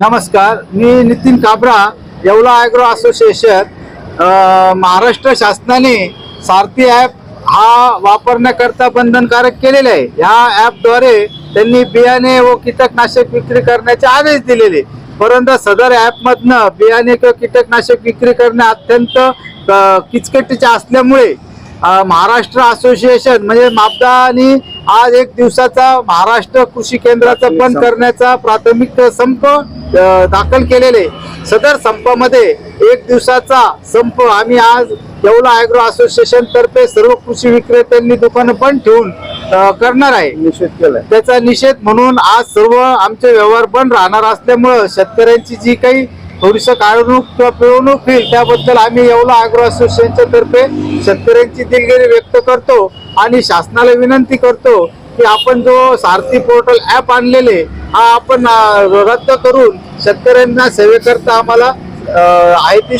नमस्कार मी Nitin Kabra Yeola agro association. Maharashtra शासनाने सारथी ॲप हा वापरण्याकरता बंधनकारक केलेले आहे. ह्या ॲपद्वारे त्यांनी बियाणे व कीटकनाशक विक्री करण्याचे आदेश दिलेले. परंतु सदर ॲपमधनं बियाणे किंवा कीटकनाशक विक्री करणे अत्यंत किचकटीचे असल्यामुळे महाराष्ट्र असोसिएशन म्हणजे मापदानी आज एक दिवसाचा महाराष्ट्र कृषी केंद्राचा बंद करण्याचा प्राथमिक संप दाखल केलेले. सदर संपामध्ये एक दिवसाचा संप आम्ही आज येवला ॲग्रो असोसिएशन तर्फे सर्व कृषी विक्रेत्यांनी दुकानं बंद ठेवून करणार आहे. निषेध केलाय. त्याचा निषेध म्हणून आज सर्व आमचे व्यवहार बंद राहणार असल्यामुळं शेतकऱ्यांची जी काही थोडीसं काळवणूक किंवा पिळवणूक होईल त्याबद्दल आम्ही येवला ॲग्रो असोसिएशनच्या तर्फे शेतकऱ्यांची दिलगिरी व्यक्त करतो आणि शासनाला विनंती करतो की आपण जो सारथी पोर्टल ॲप आणलेले हा आपण रद्द करून शेतकऱ्यांना सेवेकरता आम्हाला आहे ती